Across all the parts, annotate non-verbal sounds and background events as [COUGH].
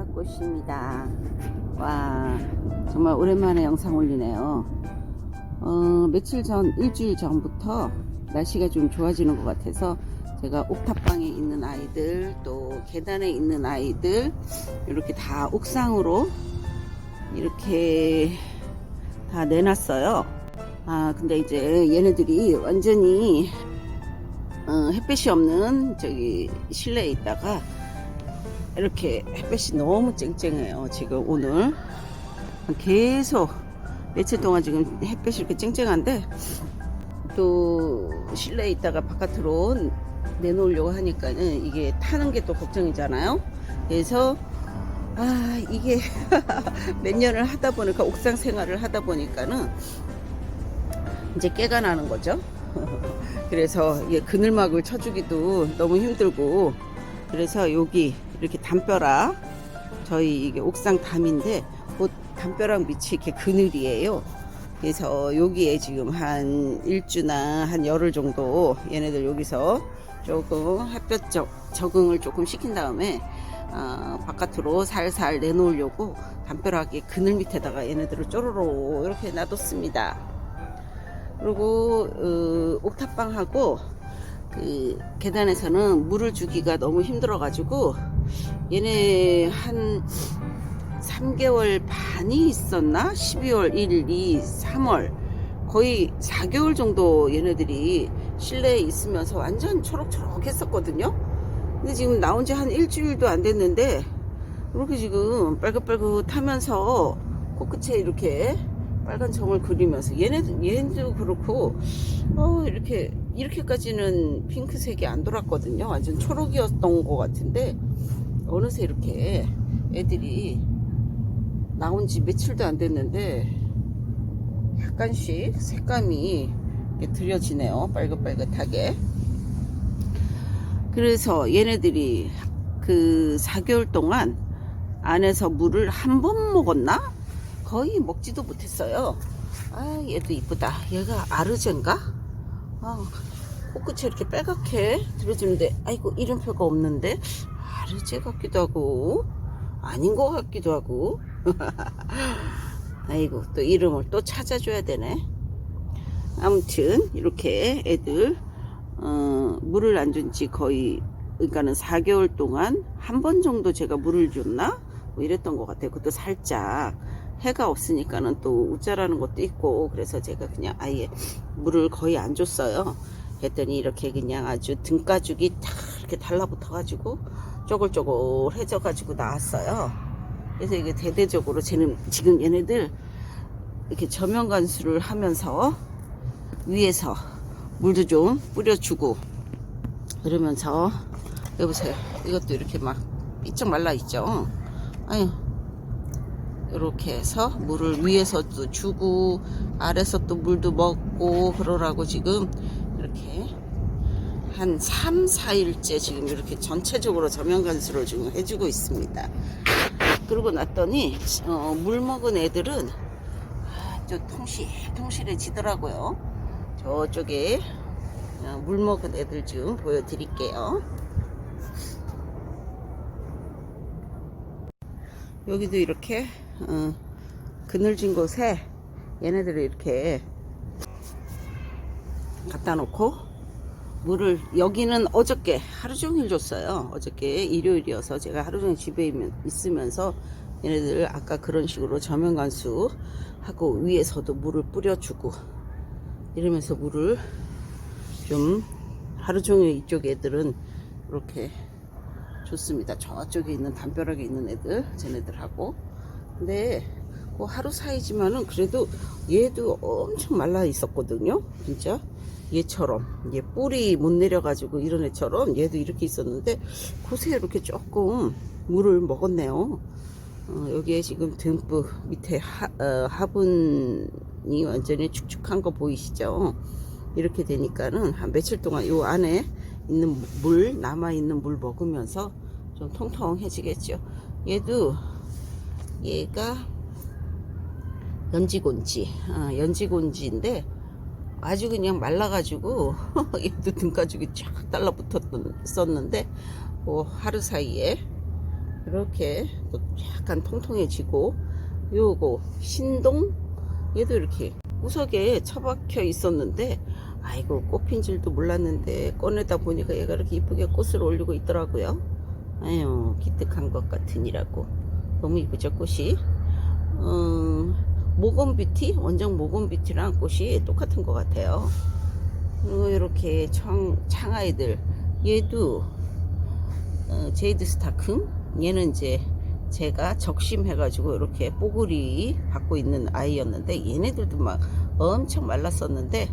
대화꽃입니다. 와, 정말 오랜만에 영상 올리네요. 어, 며칠 전, 일주일 전부터 날씨가 좀 좋아지는 것 같아서 제가 옥탑방에 있는 아이들, 또 계단에 있는 아이들, 이렇게 다 옥상으로 이렇게 다 내놨어요. 아, 근데 이제 얘네들이 완전히 어, 햇빛이 없는 저기 실내에 있다가 이렇게 햇빛이 너무 쨍쨍해요. 지금 오늘 계속 며칠 동안 지금 햇빛이 이렇게 쨍쨍한데 또 실내에 있다가 바깥으로 내놓으려고 하니까는 이게 타는 게 또 걱정이잖아요. 그래서 아 이게 [LAUGHS] 몇 년을 하다 보니까 옥상 생활을 하다 보니까는 이제 깨가 나는 거죠. [LAUGHS] 그래서 그늘막을 쳐주기도 너무 힘들고 그래서 여기 이렇게 담벼락 저희 이게 옥상 담인데 그 담벼락 밑이 이렇게 그늘이에요. 그래서 여기에 지금 한 일주나 한 열흘 정도 얘네들 여기서 조금 햇볕 적, 적응을 조금 시킨 다음에 어, 바깥으로 살살 내놓으려고 담벼락에 그늘 밑에다가 얘네들을 쪼로로 이렇게 놔뒀습니다. 그리고 어, 옥탑방하고 그 계단에서는 물을 주기가 너무 힘들어 가지고 얘네 한 3개월 반이 있었나? 12월 1, 2, 3월 거의 4개월 정도 얘네들이 실내에 있으면서 완전 초록초록 했었거든요. 근데 지금 나온 지 한 일주일도 안 됐는데 이렇게 지금 빨긋빨긋하면서 코끝에 이렇게 빨간 점을 그리면서 얘네도 얘네도 그렇고 어 이렇게 이렇게까지는 핑크색이 안 돌았거든요. 완전 초록이었던 것 같은데 어느새 이렇게 애들이 나온 지 며칠도 안 됐는데 약간씩 색감이 들여지네요. 빨긋빨긋하게. 그래서 얘네들이 그 4개월 동안 안에서 물을 한 번 먹었나? 거의 먹지도 못했어요. 아, 얘도 이쁘다. 얘가 아르젠가? 아, 코끝이 이렇게 빨갛게 들어지는데, 아이고, 이름표가 없는데, 아르제 같기도 하고, 아닌 것 같기도 하고. [LAUGHS] 아이고, 또 이름을 또 찾아줘야 되네. 아무튼, 이렇게 애들, 어, 물을 안 준 지 거의, 그러니까는 4개월 동안 한 번 정도 제가 물을 줬나? 뭐 이랬던 것 같아요. 그것도 살짝. 해가 없으니까는 또 우짜라는 것도 있고 그래서 제가 그냥 아예 물을 거의 안 줬어요. 했더니 이렇게 그냥 아주 등가죽이 탁 이렇게 달라붙어 가지고 쪼글쪼글 해져 가지고 나왔어요. 그래서 이게 대대적으로 쟤는 지금 얘네들 이렇게 저면 간수를 하면서 위에서 물도 좀 뿌려주고 그러면서 여보세요. 이것도 이렇게 막 삐쩍 말라 있죠. 아유 이렇게 해서 물을 위에서도 주고 아래서 또 물도 먹고 그러라고 지금 이렇게 한 3, 4일째 지금 이렇게 전체적으로 저면 간수를 지금 해주고 있습니다. 그러고 났더니 어, 물 먹은 애들은 저 통실 통실해지더라고요. 저쪽에 어, 물 먹은 애들 좀 보여드릴게요. 여기도 이렇게 어, 그늘진 곳에 얘네들을 이렇게 갖다 놓고 물을 여기는 어저께 하루 종일 줬어요. 어저께 일요일이어서 제가 하루 종일 집에 있으면서 얘네들 아까 그런 식으로 저면 간수 하고 위에서도 물을 뿌려주고 이러면서 물을 좀 하루 종일 이쪽 애들은 이렇게 좋습니다. 저쪽에 있는 담벼락에 있는 애들, 쟤네들하고. 근데 그 하루 사이지만은 그래도 얘도 엄청 말라 있었거든요. 진짜 얘처럼 얘 뿌리 못 내려가지고 이런 애처럼 얘도 이렇게 있었는데 곳에 이렇게 조금 물을 먹었네요. 어, 여기에 지금 듬뿍 밑에 하, 어, 화분이 완전히 축축한 거 보이시죠? 이렇게 되니까는 한 며칠 동안 요 안에 있는 물 남아 있는 물 먹으면서 좀 통통해지겠죠. 얘도 얘가 연지곤지, 어, 연지곤지인데 아주 그냥 말라가지고 [LAUGHS] 얘도 등가죽이 쫙 달라붙었었는데 뭐 하루 사이에 이렇게 또 약간 통통해지고 요거 신동 얘도 이렇게 구석에 처박혀 있었는데 아이고 꽃핀 줄도 몰랐는데 꺼내다 보니까 얘가 이렇게 이쁘게 꽃을 올리고 있더라고요 아유 기특한 것 같으니라고. 너무 이쁘죠 꽃이? 음, 모건뷰티? 원정 모건뷰티랑 꽃이 똑같은 것 같아요. 그리고 이렇게 청, 창아이들. 얘도 어, 제이드 스타큼? 얘는 이제 제가 적심해가지고 이렇게 뽀글이 받고 있는 아이였는데 얘네들도 막 엄청 말랐었는데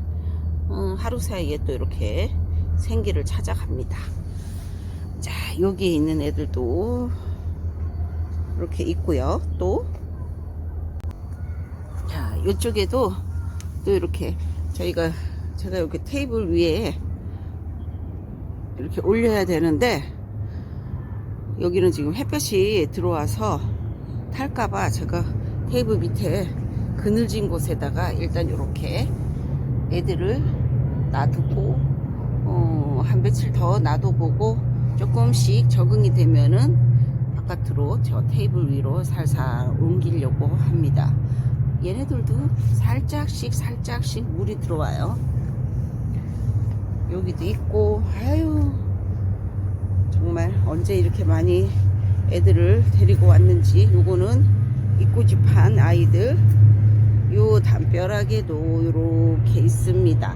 어, 하루 사이에 또 이렇게 생기를 찾아갑니다. 자 여기에 있는 애들도 이렇게 있고요. 또 자, 이쪽에도 또 이렇게 저희가 제가 이렇게 테이블 위에 이렇게 올려야 되는데 여기는 지금 햇볕이 들어와서 탈까봐 제가 테이블 밑에 그늘진 곳에다가 일단 이렇게 애들을 놔두고 어, 한 며칠 더 놔둬보고 조금씩 적응이 되면은 바깥으로 저 테이블 위로 살살 옮기려고 합니다. 얘네들도 살짝씩 살짝씩 물이 들어와요. 여기도 있고 아유 정말 언제 이렇게 많이 애들을 데리고 왔는지 요거는 이꼬집한 아이들 요 담벼락에도 이렇게 있습니다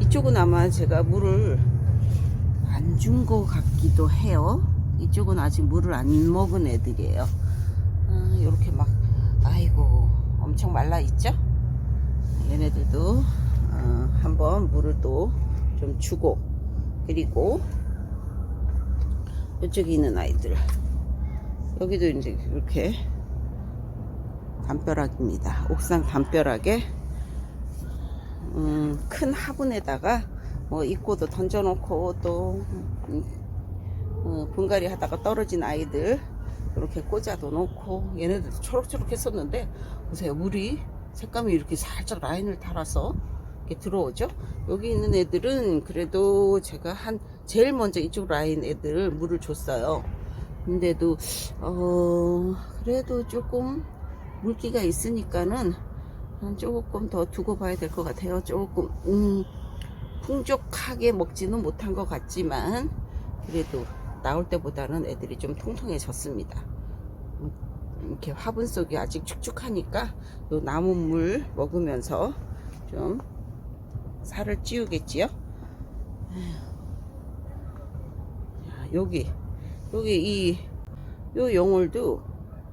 이쪽은 아마 제가 물을 안 준 것 같기도 해요. 이쪽은 아직 물을 안 먹은 애들이에요. 아, 요렇게 막 아이고 엄청 말라 있죠? 얘네들도 어, 한번 물을 또 좀 주고 그리고 이쪽에 있는 아이들. 여기도 이제 이렇게 담벼락입니다. 옥상 담벼락에 음, 큰 화분에다가 뭐 입고도 던져놓고 또 음, 어, 분갈이 하다가 떨어진 아이들 이렇게 꽂아도 놓고 얘네들도 초록초록 했었는데 보세요 물이 색감이 이렇게 살짝 라인을 달아서 이렇게 들어오죠? 여기 있는 애들은 그래도 제가 한 제일 먼저 이쪽 라인 애들 물을 줬어요. 근데도 어 그래도 조금 물기가 있으니까는 한 조금 더 두고 봐야 될 것 같아요. 조금 음, 풍족하게 먹지는 못한 것 같지만 그래도 나올 때보다는 애들이 좀 통통해졌습니다. 음, 이렇게 화분 속이 아직 축축하니까 요 남은 물 먹으면서 좀 살을 찌우겠지요? 자, 여기 여기 이요 영월도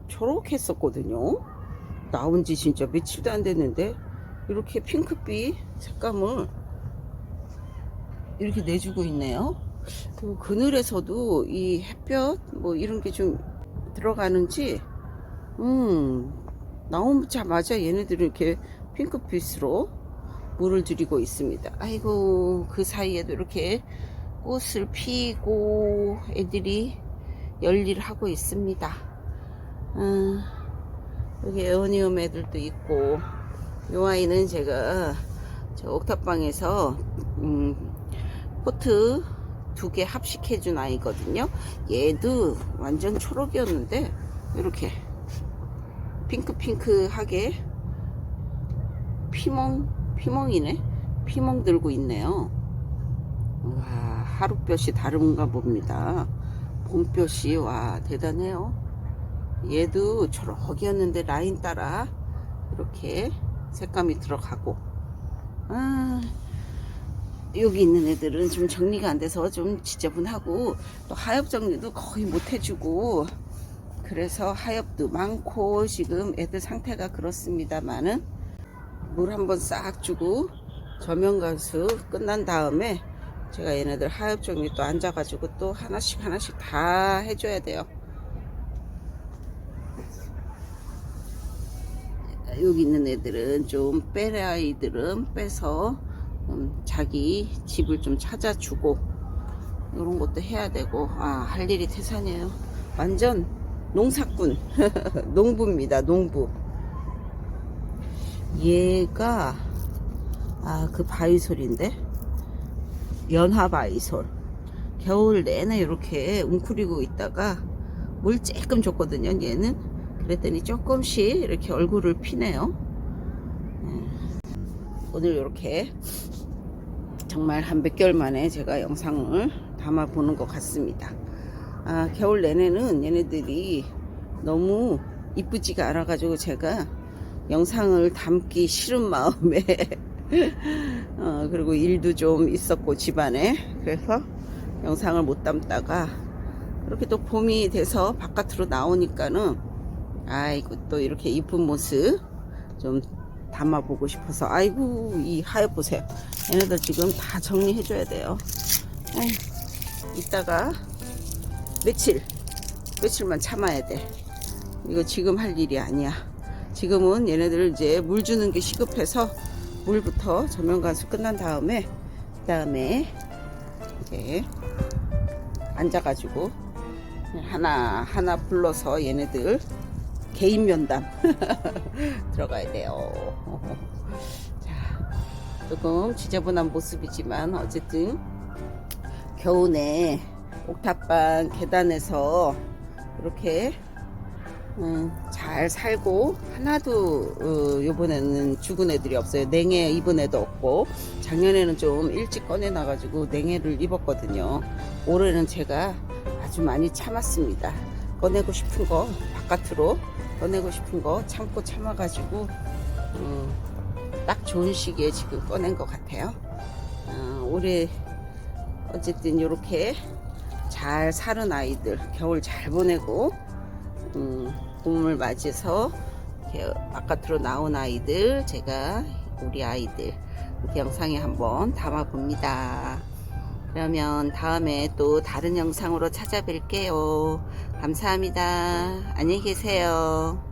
초록 했었거든요. 나온 지 진짜 며칠도 안 됐는데 이렇게 핑크빛 색감을 이렇게 내주고 있네요. 그 그늘에서도 이 햇볕 뭐 이런 게 좀 들어가는지 음 나오자마자 얘네들은 이렇게 핑크빛으로 물을 들이고 있습니다. 아이고 그 사이에도 이렇게 꽃을 피고 애들이 열일을 하고 있습니다. 음, 여기 에어니움 애들도 있고 요 아이는 제가 저 옥탑방에서 음, 포트 두 개 합식해 준 아이거든요. 얘도 완전 초록이었는데 이렇게 핑크핑크하게 피멍 피멍이네? 피멍 들고 있네요. 와 하룻볕이 다른가 봅니다. 봄볕이 와 대단해요. 얘도 초록이었는데 라인 따라 이렇게 색감이 들어가고. 아, 여기 있는 애들은 좀 정리가 안 돼서 좀 지저분하고 또 하엽 정리도 거의 못 해주고 그래서 하엽도 많고 지금 애들 상태가 그렇습니다만은 물 한번 싹 주고 저면 가수 끝난 다음에 제가 얘네들 하엽 정리 또 앉아가지고 또 하나씩 하나씩 다 해줘야 돼요. 여기 있는 애들은 좀 빼래 아이들은 빼서 음, 자기 집을 좀 찾아주고 이런 것도 해야 되고 아 할 일이 태산이에요. 완전 농사꾼 [LAUGHS] 농부입니다. 농부. 얘가 아 그 바이솔인데 연화 바이솔 겨울 내내 이렇게 웅크리고 있다가 물 조금 줬거든요 얘는 그랬더니 조금씩 이렇게 얼굴을 피네요 음, 오늘 이렇게 정말 한 몇 개월 만에 제가 영상을 담아 보는 것 같습니다. 아 겨울 내내는 얘네들이 너무 이쁘지가 않아 가지고 제가 영상을 담기 싫은 마음에 [LAUGHS] 어, 그리고 일도 좀 있었고 집안에. 그래서 영상을 못 담다가 이렇게 또 봄이 돼서 바깥으로 나오니까는 아이고 또 이렇게 이쁜 모습 좀 담아보고 싶어서. 아이고 이 하엽 보세요. 얘네들 지금 다 정리해 줘야 돼요. 아이, 이따가 며칠 며칠만 참아야 돼. 이거 지금 할 일이 아니야. 지금은 얘네들 이제 물 주는 게 시급해서 물부터 관수 끝난 다음에 그 다음에 이제 앉아가지고 하나 하나 불러서 얘네들 개인 면담 [LAUGHS] 들어가야 돼요. 자, 조금 지저분한 모습이지만 어쨌든 겨우내 옥탑방 계단에서 이렇게 음, 잘 살고 하나도 어, 요번에는 죽은 애들이 없어요. 냉해 입은 애도 없고 작년에는 좀 일찍 꺼내 놔가지고 냉해를 입었거든요. 올해는 제가 아주 많이 참았습니다. 꺼내고 싶은 거 바깥으로 꺼내고 싶은 거 참고 참아가지고 음, 딱 좋은 시기에 지금 꺼낸 것 같아요. 어, 올해 어쨌든 이렇게 잘 사는 아이들 겨울 잘 보내고 음, 봄을 맞이해서 바깥으로 나온 아이들 제가 우리 아이들 이렇게 영상에 한번 담아 봅니다. 그러면 다음에 또 다른 영상으로 찾아뵐게요. 감사합니다. 안녕히 계세요.